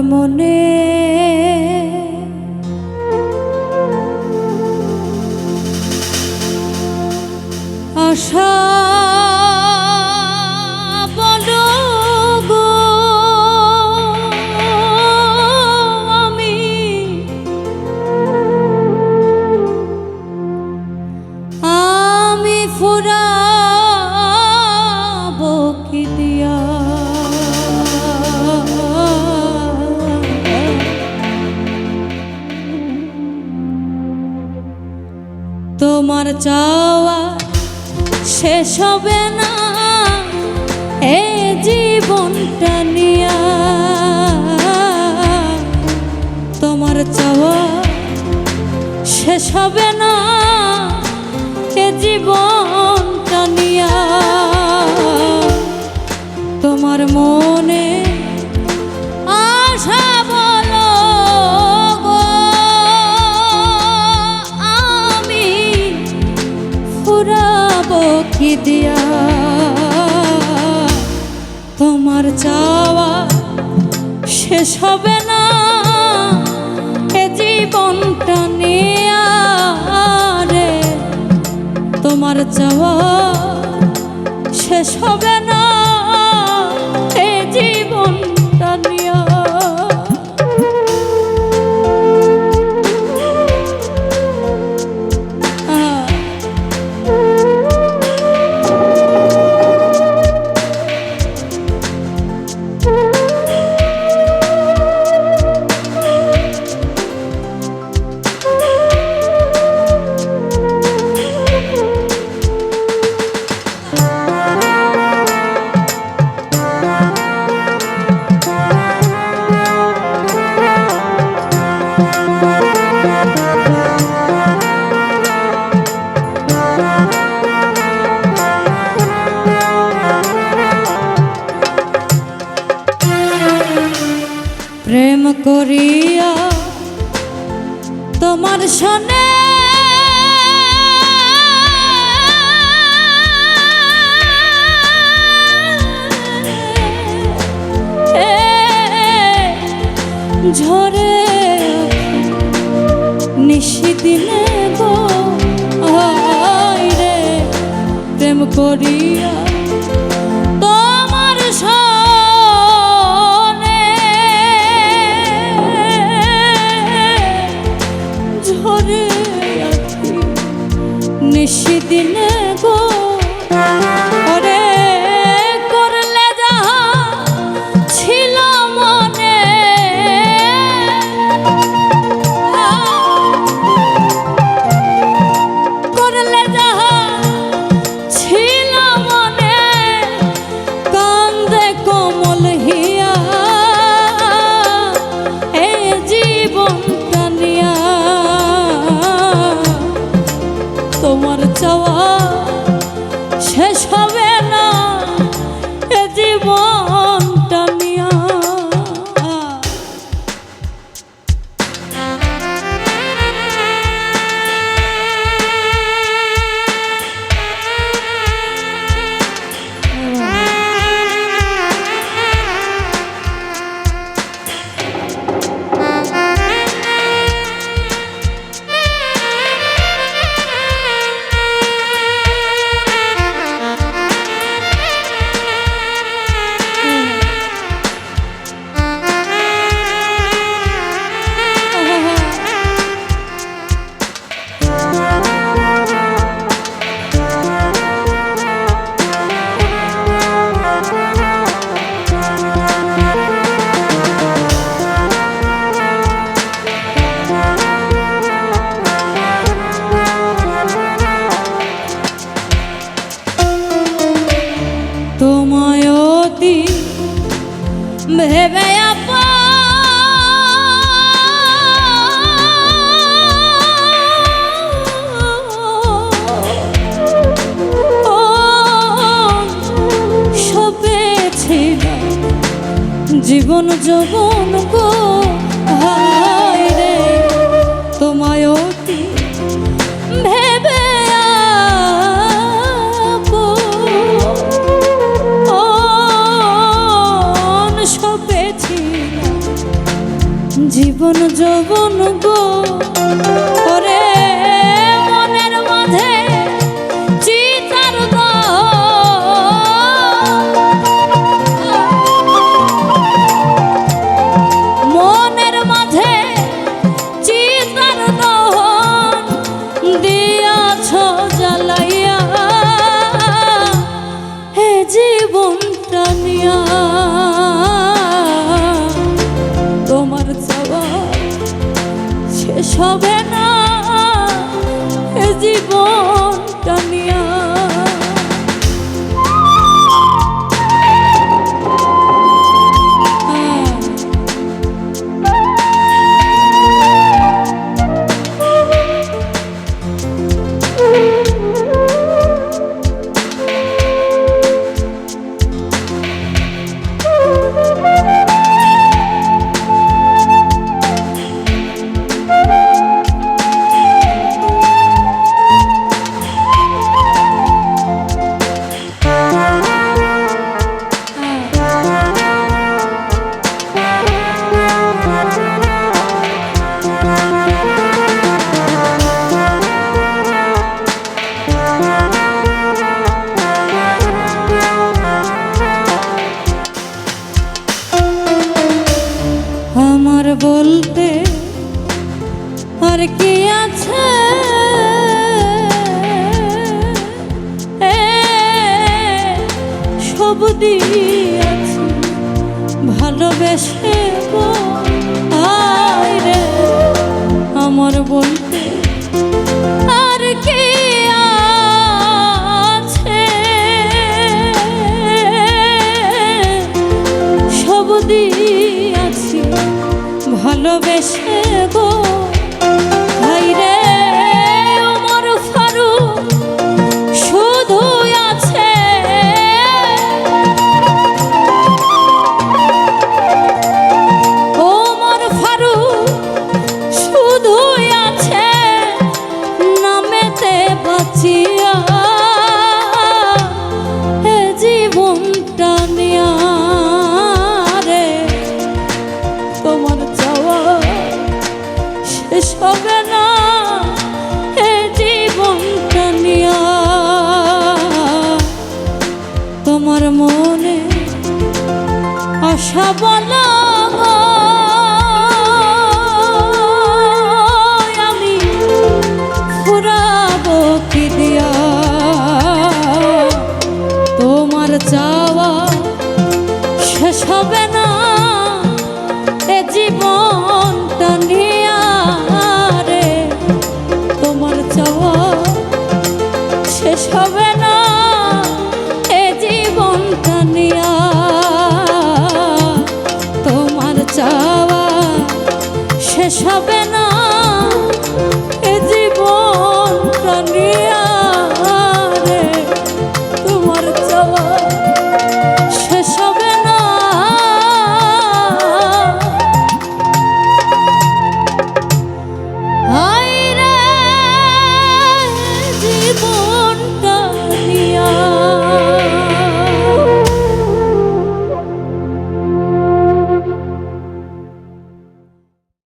মনে। আশা তোমার চাওয়া শেষ হবে না। এই জীবনটা নিয়া তোমার চাওয়া শেষ হবে না। এ জীবনটা নিয়া তোমার মনে দিয়া। তোমার চাওয়া শেষ হবে না। এ জীবনটা নিয়া রে। তোমার চাওয়া শেষ হবে না। প্রেম করিয়া তোমার শোনে ঝরে নিশিদিনে গো রে প্রেম করিয়া নিশিদিনে এ জীবন যৌবন গো হায় রে। তোমায় অতি ভেবে জীবন অন শেষ হবে না। এ জীবনটা নিয়া ভালোবেসে গো। আশা